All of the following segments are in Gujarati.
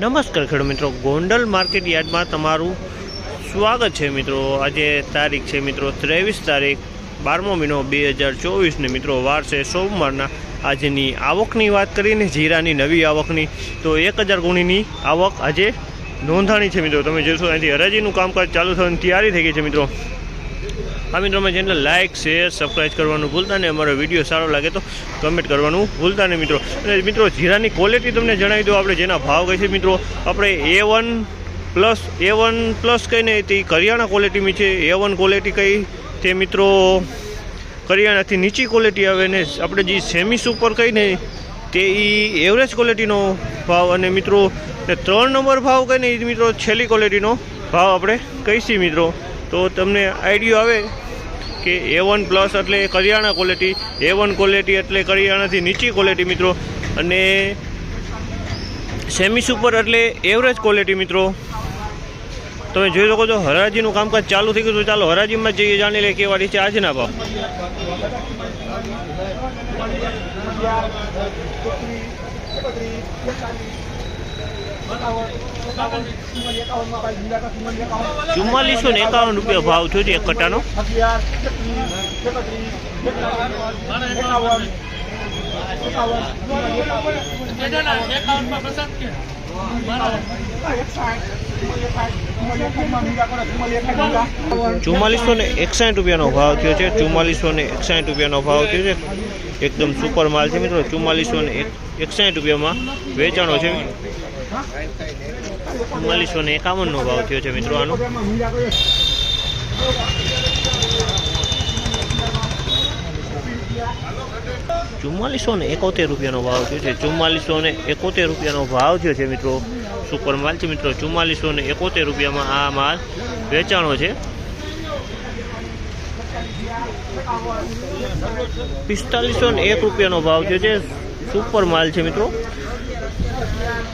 નમસ્કાર ખેડૂત મિત્રો. ગોંડલ માર્કેટ યાર્ડમાં તમારું સ્વાગત છે મિત્રો. આજે તારીખ છે મિત્રો ત્રેવીસ તારીખ, બારમો મહિનો બે હજાર ચોવીસને મિત્રો વાર છે સોમવારના. આજની આવકની વાત કરીને જીરાની નવી આવકની. તો એક હજાર ગુણીની આવક આજે નોંધાણી છે મિત્રો. તમે જોશો અહીંથી હરાજીનું કામકાજ ચાલુ થવાની તૈયારી થઈ ગઈ છે મિત્રો. આ મિત્રો અમે ચેનલ લાઇક શેર સબસ્ક્રાઈબ કરવાનું ભૂલતા નહીં. અમારો વીડિયો સારો લાગે તો કમેન્ટ કરવાનું ભૂલતા નહીં મિત્રો. અને મિત્રો, જીરાની ક્વોલિટી તમને જણાવી દો આપણે જેના ભાવ કહે છે મિત્રો, આપણે A one plus A one plus કહીને તે કરિયાણા ક્વોલિટીમાં છે. એ વન ક્વોલિટી કઈ તે મિત્રો, કરિયાણાથી નીચી ક્વોલિટી આવે ને આપણે જે સેમી સુપર કહીને તે એ એવરેજ ક્વોલિટીનો ભાવ અને મિત્રો, ને ત્રણ નંબર ભાવ કહીને એ મિત્રો, છેલ્લી ક્વોલિટીનો ભાવ આપણે કહીશી મિત્રો. તો તમને આઈડિયો આવે કે એ વન પ્લસ એટલે કરિયાણા ક્વોલિટી એ વન ક્વોલિટી એટલે કરિયાણાથી નીચી ક્વોલિટી મિત્રો. અને સેમી સુપર એટલે એવરેજ ક્વોલિટી મિત્રો. તમે જોઈ શકો છો હરાજીનું કામકાજ ચાલુ થઈ ગયું તો ચાલો હરાજીમાં જઈએ, જાણી લે કેવા છે આજના ભાવ. ચુમ્માલીસો ને એકાવન રૂપિયા ભાવ થયો છે એક કટ્ટાનો ચુમ્માલીસો ને એકસાઠ રૂપિયાનો ભાવ થયો છે. ચુમ્માલીસો ને એકસાઠ રૂપિયાનો ભાવ થયો છે. એકદમ સુપર માલ છે મિત્રો. ચુમ્માલીસો ને એકસાઠ રૂપિયામાં વેચાણો છે. ચુમ્માલીસો ને એકાવનનો ભાવ થયો છે મિત્રો આનો. ચુમ્માલીસો ને એકોતેર રૂપિયાનો ભાવ થયો છે. ચુમ્માલીસો ને એકોતેર રૂપિયાનો ભાવ થયો છે મિત્રો. સુપર માલ છે મિત્રો. ચુમ્માલીસો ને એકોતેર રૂપિયામાં આ માલ વેચાણો છે. પિસ્તાલીસો ને એક રૂપિયાનો ભાવ થયો છે. સુપર માલ છે મિત્રો.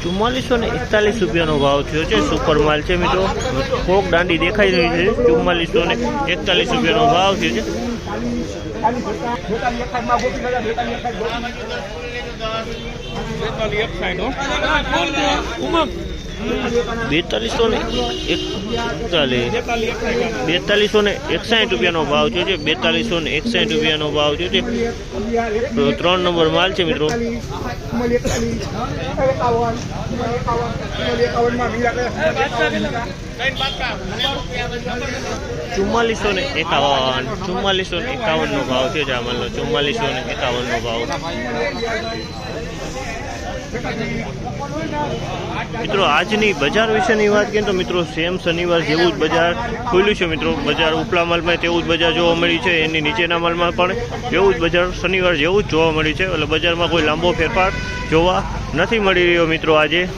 ચુમ્માલીસો ને એકતાલીસ રૂપિયાનો ભાવ થયો છે સુપર માલ છે મિત્રો કોક દાંડી દેખાઈ રહી છે ચુમ્માલીસો ને એકતાલીસ રૂપિયાનો ભાવ થયો છે બેતાલીસો ને એકતાલીસ બેતાલીસો ને એકસાઠ રૂપિયાનો ભાવ થયો છે. બેતાલીસો ને એકસાઠ રૂપિયાનો ભાવ થયો છે. ત્રણ નંબર માલ છે મિત્રો. ચુમ્માલીસો ને એકાવન. ચુમ્માલીસો ને એકાવનનો ભાવ છે આ માલનો. ચુમ્માલીસો ને એકાવનનો ભાવ. મિત્રો, આજની બજાર વિશેની વાત કરીએ તો મિત્રો, સેમ શનિવાર જેવું જ બજાર ખુલ્યું છે. મિત્રો, બજાર ઉપલા માલમાં તેવું જ બજાર જોવા મળ્યું છે. એની નીચેના માલમાં પણ એવું જ બજાર શનિવાર જેવું જ જોવા મળ્યું છે. એટલે બજારમાં કોઈ લાંબો ફેરફાર જોવા નથી મળી રહ્યો મિત્રો આજે.